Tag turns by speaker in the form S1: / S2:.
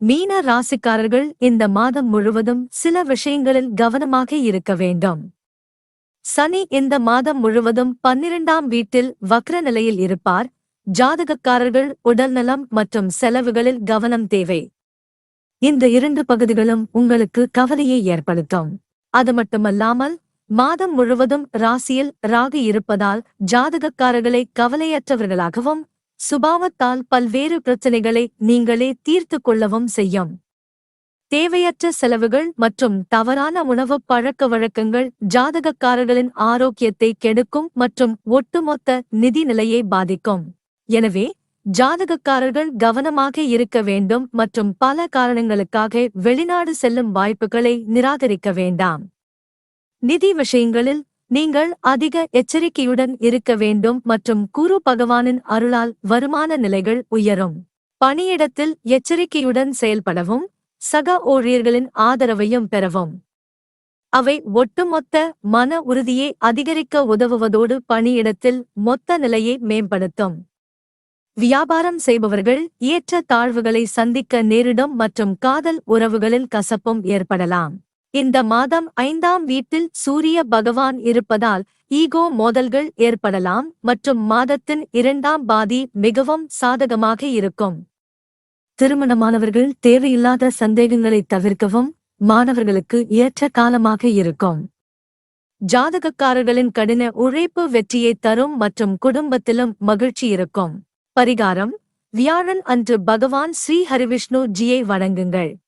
S1: மீன ராசிக்காரர்கள் இந்த மாதம் முழுவதும் சில விஷயங்களில் கவனமாக இருக்க வேண்டும். சனி இந்த மாதம் முழுவதும் பன்னிரண்டாம் வீட்டில் வக்ர நிலையில் இருப்பார். ஜாதகக்காரர்கள் உடல்நலம் மற்றும் செலவுகளில் கவனம் தேவை. இந்த இரண்டு பகுதிகளும் உங்களுக்கு கவலையை ஏற்படுத்தும். அது மட்டுமல்லாமல் மாதம் முழுவதும் ராசியில் ராகு இருப்பதால் ஜாதகக்காரர்களை கவலையற்றவர்களாகவும் சுபாவத்தால் பல்வேறு பிரச்சனைகளை நீங்களே தீர்த்து கொள்ளவும் செய்யும். தேவையற்ற செலவுகள் மற்றும் தவறான உணவு பழக்க வழக்கங்கள் ஜாதகக்காரர்களின் ஆரோக்கியத்தை கெடுக்கும் மற்றும் ஒட்டுமொத்த நிதி நிலையை பாதிக்கும். எனவே ஜாதகக்காரர்கள் கவனமாக இருக்க வேண்டும் மற்றும் பல காரணங்களுக்காக வெளிநாடு செல்லும் வாய்ப்புகளை நிராகரிக்க வேண்டாம். நிதி விஷயங்களில் நீங்கள் அதிக எச்சரிக்கையுடன் இருக்க வேண்டும் மற்றும் குரு பகவானின் அருளால் வருமான நிலைகள் உயரும். பணியிடத்தில் எச்சரிக்கையுடன் செயல்படவும் சக ஊழியர்களின் ஆதரவையும் பெறவும். அவை ஒட்டுமொத்த மன உறுதியை அதிகரிக்க உதவுவதோடு பணியிடத்தில் மொத்த நிலையை மேம்படுத்தும். வியாபாரம் செய்பவர்கள் ஏற்ற தாழ்வுகளை சந்திக்க நேரிடும் மற்றும் காதல் உறவுகளில் கசப்பும் ஏற்படலாம். இந்த மாதம் ஐந்தாம் வீட்டில் சூரிய பகவான் இருப்பதால் ஈகோ மோதல்கள் ஏற்படலாம் மற்றும் மாதத்தின் இரண்டாம் பாதி மிகவும் சாதகமாக இருக்கும். திருமணமானவர்கள் தேவையில்லாத சந்தேகங்களை தவிர்க்கவும் மாணவர்களுக்கு ஏற்ற காலமாக இருக்கும். ஜாதகக்காரர்களின் கடின உழைப்பு வெற்றியை தரும் மற்றும் குடும்பத்திலும் மகிழ்ச்சி இருக்கும். பரிகாரம் வியாழன் அன்று பகவான் ஸ்ரீ ஹரிவிஷ்ணு ஜியை வணங்குங்கள்.